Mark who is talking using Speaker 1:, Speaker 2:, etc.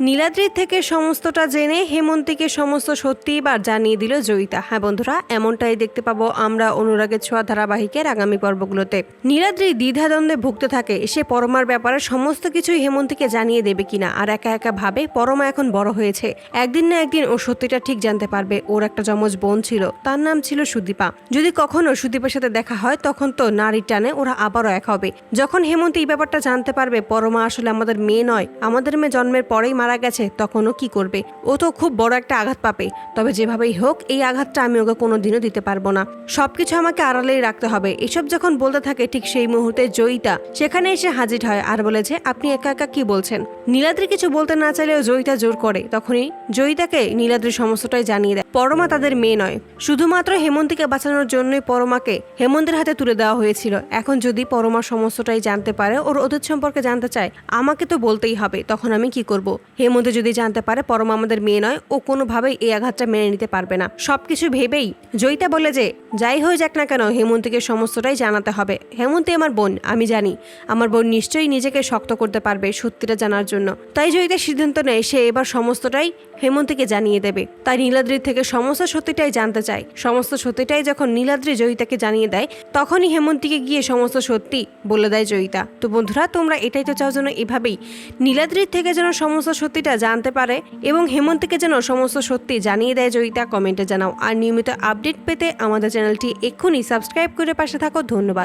Speaker 1: নীলাদ্রির থেকে সমস্তটা জেনে হেমন্তীকে সমস্ত সত্যি এবার জানিয়ে দিল জয়িতা। হ্যাঁ বন্ধুরা, এমনটাই দেখতে পাবো আমরা অনুরাগের ছোঁয়া ধারাবাহিকের আগামী পর্বগুলোতে। নীলাদ্রি দ্বিধাদ্বন্দ্বে ভুগতে থাকে, সে পরমার ব্যাপারে সমস্ত কিছুই হেমন্তীকে জানিয়ে দেবে কিনা, আর একা একা ভাবে পরমা এখন বড় হয়েছে। একদিন না একদিন ও সত্যিটা ঠিক জানতে পারবে, ওর একটা যমজ বোন ছিল, তার নাম ছিল সুদীপা। যদি কখনো সুদীপের সাথে দেখা হয়, তখন তো নারী টানে ওরা আবারও এক হবে। যখন হেমন্তী এই ব্যাপারটা জানতে পারবে, পরমা আসলে আমাদের মেয়ে নয়, আমাদের মেয়ে জন্মের পরেই মারা গেছে তখনও কি করবে? ও তো খুব বড় একটা আঘাত পাবে। তবে যেভাবেই হোক, এই আঘাতটা আমি ওকে কোনোদিনও দিতে পারব না। সবকিছু আমাকে আড়ালেই রাখতে হবে। এসব যখন বলতে থাকে, ঠিক সেই মুহূর্তে জয়িতা সেখানে এসে হাজির হয় আর বলে যে আপনি একা একা কি বলছেন? নীলাদ্রি কিছু বলতে না চাইলেও জয়িতা জোর করে। তখনই জয়িতাকে নীলাদ্রি সমস্তটাই জানিয়ে দেয়। পরমা তাদের মেয়ে নয়। শুধুমাত্র হেমন্তীকে বাঁচানোর জন্যই পরমাকে হেমন্তের হাতে তুলে দেওয়া হয়েছিল। এখন যদি পরমা সমস্তটাই জানতে পারে, ওর অতীত সম্পর্কে জানতে চায়, আমাকে তো বলতেই হবে, তখন আমি কি করব? হেমন্ত যদি জানতে পারে পরমা আমাদের মেয়ে নয়, ও কোনোভাবেই এই আঘাতটা মেনে নিতে পারবে না। সবকিছু ভেবেই জয়িতা বলে যে, যাই হয়ে যাক না কেন, হেমন্তীকে সমস্তটাই জানাতে হবে। হেমন্তী আমার বোন, আমি জানি। আমার বোন নিশ্চয়ই নিজেকে শক্ত করতে পারবে সত্যিটা জানার জন্য। তাই জয়িতা সিদ্ধান্ত নেয়, সে এবার সমস্তটাই হেমন্তীকে জানিয়ে দেবে। তাই নীলাদ্রির থেকে সমস্ত সত্যিটাই জানতে চায়। সমস্ত সত্যিটাই যখন নীলাদ্রি জয়িতাকে জানিয়ে দেয়, তখনই হেমন্তীকে গিয়ে সমস্ত সত্যি বলে দেয় জয়িতা। তো বন্ধুরা, তোমরা এটাই তো চাও যেন এভাবেই নীলাদ্রির থেকে যেন সমস্ত সত্যিটা জানতে পারে এবং হেমন্তকে যেন সমস্ত সত্যি জানিয়ে দেয় জয়িতা। কমেন্টে জানাও আর নিয়মিত আপডেট পেতে আমাদের চ্যানেলটি এক্ষুনি সাবস্ক্রাইব করে পাশে থাকো। ধন্যবাদ।